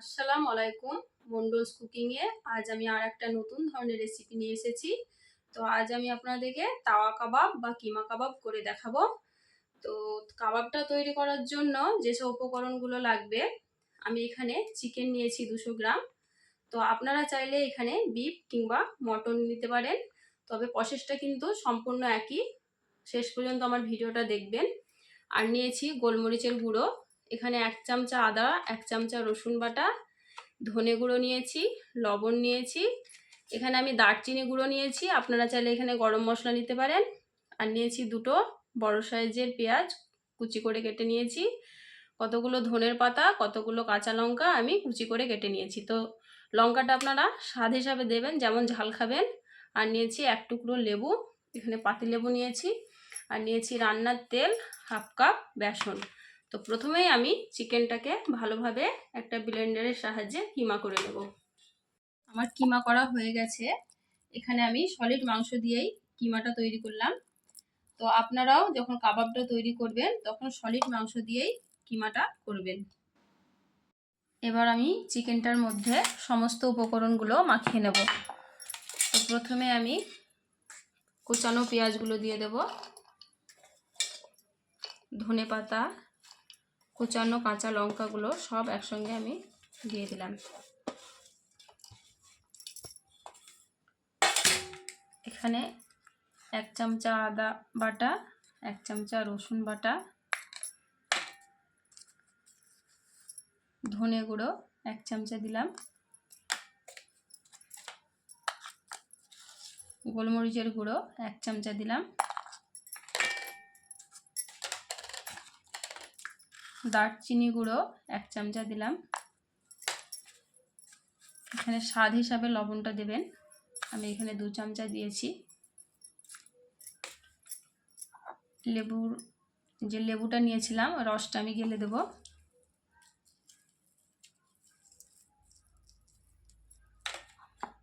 আসসালামু আলাইকুম, মন্ডলস কুকিংয়ে আজ আমি আর একটা নতুন ধরনের রেসিপি নিয়ে এসেছি। তো আজ আমি আপনাদেরকে তাওয়া কাবাব বা কিমা কাবাব করে দেখাবো। তো কাবাবটা তৈরি করার জন্য যেসব উপকরণগুলো লাগবে, আমি এখানে চিকেন নিয়েছি দুশো গ্রাম। তো আপনারা চাইলে এখানে বিফ কিংবা মটন নিতে পারেন। তবে প্রসেসটা কিন্তু সম্পূর্ণ একই। শেষ পর্যন্ত আমার ভিডিওটা দেখবেন। আর নিয়েছি গোলমরিচের গুঁড়ো। এখানে এক চামচা আদা, এক চামচা রসুন বাটা, ধনে গুঁড়ো নিয়েছি, লবণ নিয়েছি। এখানে আমি দারচিনি গুঁড়ো নিয়েছি, আপনারা চাইলে এখানে গরম মশলা নিতে পারেন। আর নিয়েছি দুটো বড় সাইজের পেঁয়াজ, কুচি করে কেটে নিয়েছি। কতগুলো ধনের পাতা, কতগুলো কাঁচা লঙ্কা আমি কুচি করে কেটে নিয়েছি। তো লঙ্কাটা আপনারা স্বাদ হিসাবে দেবেন, যেমন ঝাল খাবেন। আর নিয়েছি এক টুকরো লেবু, এখানে পাতি লেবু নিয়েছি। আর নিয়েছি রান্নার তেল হাফ কাপ বেসন। তো প্রথমেই আমি চিকেনটাকে ভালোভাবে একটা ব্লেন্ডারের সাহায্যে কিমা করে নেব। আমার কিমা করা হয়ে গেছে। এখানে আমি সলিড মাংস দিয়েই কিমাটা তৈরি করলাম। তো আপনারাও যখন কাবাবটা তৈরি করবেন, তখন সলিড মাংস দিয়েই কিমাটা করবেন। এবার আমি চিকেনটার মধ্যে সমস্ত উপকরণগুলো মাখিয়ে নেব। তো প্রথমে আমি কুচানো পেঁয়াজগুলো দিয়ে দেব। ধনে পাতা কুচানো কাঁচা লঙ্কাগুলো সব একসঙ্গে আমি দিয়ে দিলাম। এখানে এক চামচা আদা বাটা, এক চামচা রসুন বাটা, ধনে গুঁড়ো এক চামচা দিলাম। গোলমরিচের গুঁড়ো এক চামচা দিলাম। দারচিনি গুঁড়ো, এক চামচা দিলাম। এখানে স্বাদ হিসাবে লবণটা দেবেন। আমি এখানে দু চামচা দিয়েছি। লেবুর, যে লেবুটা নিয়েছিলাম, রসটা আমি গেলে দেব।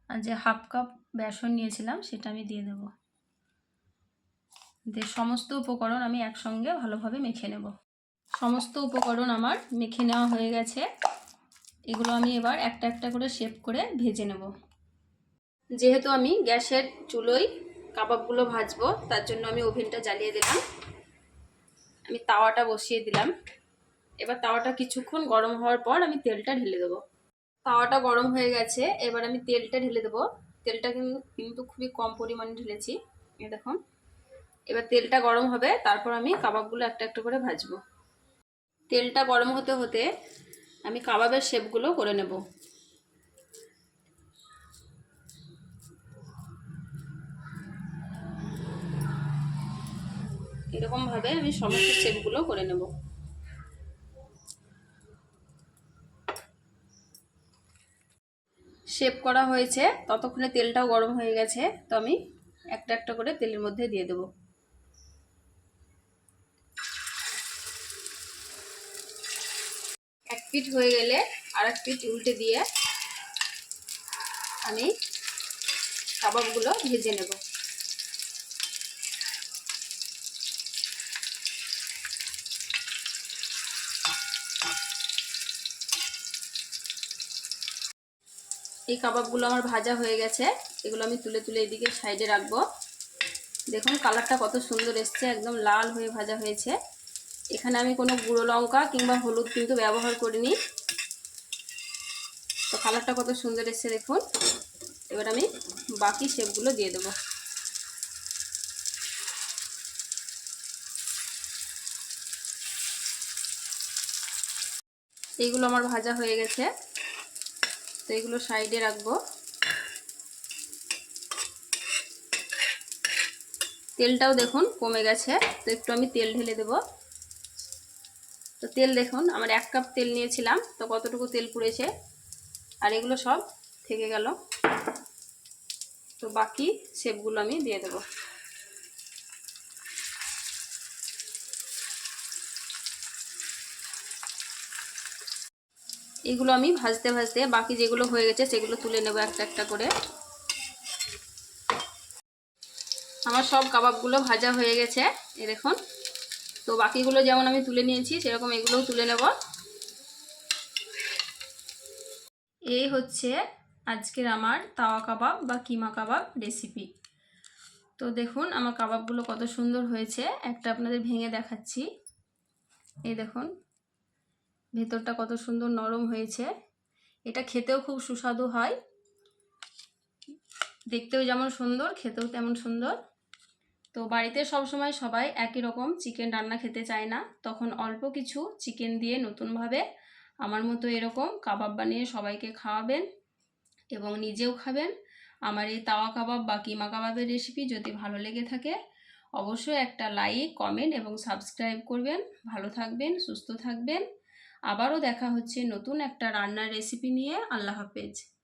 আর যে হাফ কাপ বেসন নিয়েছিলাম, সেটা আমি দিয়ে দেব। দিয়ে সমস্ত উপকরণ আমি একসঙ্গে ভালোভাবে মেখে নেব। সমস্ত উপকরণ আমার মেখে নেওয়া হয়ে গেছে। এগুলো আমি এবার একটা একটা করে শেপ করে ভেজে নেব। যেহেতু আমি গ্যাসের চুলোয় কাবাবগুলো ভাজবো, তার জন্য আমি ওভেনটা জ্বালিয়ে দিলাম। আমি তাওয়াটা বসিয়ে দিলাম। এবার তাওয়াটা কিছুক্ষণ গরম হওয়ার পর আমি তেলটা ঢেলে দেবো। তাওয়াটা গরম হয়ে গেছে, এবার আমি তেলটা ঢেলে দেবো। তেলটা কিন্তু খুবই কম পরিমাণে ঢেলেছি। দেখুন। এবার তেলটা গরম হবে, তারপর আমি কাবাবগুলো একটা একটা করে ভাজবো। তেলটা গরম হতে হতে আমি কাবাবের শেপগুলো করে নেব। এরকমভাবে আমি সমস্ত শেপগুলো করে নেব। শেপ করা হয়েছে, ততক্ষণে তেলটাও গরম হয়ে গেছে, তো আমি একটা একটা করে তেলের মধ্যে দিয়ে দেবো এক পিঠ হয়ে গেলে আর এক পিঠ উল্টে দিয়ে আমি কাবাবগুলো ভেজে নেব। এই কাবাবগুলো আমার ভাজা হয়ে গেছে, এগুলো আমি তুলে তুলে এদিকে সাইডে রাখব। দেখুন কালারটা কত সুন্দর এসছে, একদম লাল হয়ে ভাজা হয়েছে। এখানে আমি কোনো গুঁড়ো লঙ্কা কিংবা হলুদ কিন্তু ব্যবহার করিনি। তো কালারটা কত সুন্দর এসছে দেখুন। এবার আমি বাকি শেপগুলো দিয়ে দেবো। এইগুলো আমার ভাজা হয়ে গেছে। তো এগুলো সাইডে রাখব। তেলটাও দেখুন কমে গেছে। তো একটু আমি তেল ঢেলে দেবো। তো তেল দেখুন, আমার এক কাপ তেল নিয়েছিলাম, তো কতটুকু তেল পুড়েছে? আর এগুলো সব থেকে গেল। তো বাকি শেপগুলো আমি দিয়ে দেব। এগুলো আমি ভাজতে ভাজতে বাকি যেগুলো হয়ে গেছে সেগুলো তুলে নেব একটা একটা করে। আমার সব কাবাবগুলো ভাজা হয়ে গেছে, এ দেখুন। তো বাকিগুলো যেমন আমি তুলে নিয়েছি, সেরকম এগুলোও তুলে নেব। এই হচ্ছে আজকের আমার তাওয়া কাবাব বা কিমা কাবাব রেসিপি তো দেখুন আমার কাবাবগুলো কত সুন্দর হয়েছে। একটা আপনাদের ভেঙে দেখাচ্ছি। এই দেখুন, ভেতরটা কত সুন্দর নরম হয়েছে। এটা খেতেও খুব সুস্বাদু হয়। দেখতেও যেমন সুন্দর, খেতেও তেমন সুন্দর। তো বাড়িতে সবসময় সবাই একই রকম চিকেন রান্না খেতে চায় না। তখন অল্প কিছু চিকেন দিয়ে নতুনভাবে আমার মতো এরকম কাবাব বানিয়ে সবাইকে খাওয়াবেন এবং নিজেও খাবেন। আমার এই তাওয়া কাবাব বা কিমা কাবাবের রেসিপি যদি ভালো লেগে থাকে, অবশ্যই একটা লাইক কমেন্ট এবং সাবস্ক্রাইব করবেন। ভালো থাকবেন, সুস্থ থাকবেন। আবারও দেখা হচ্ছে নতুন একটা রান্নার রেসিপি নিয়ে। আল্লাহ হাফেজ।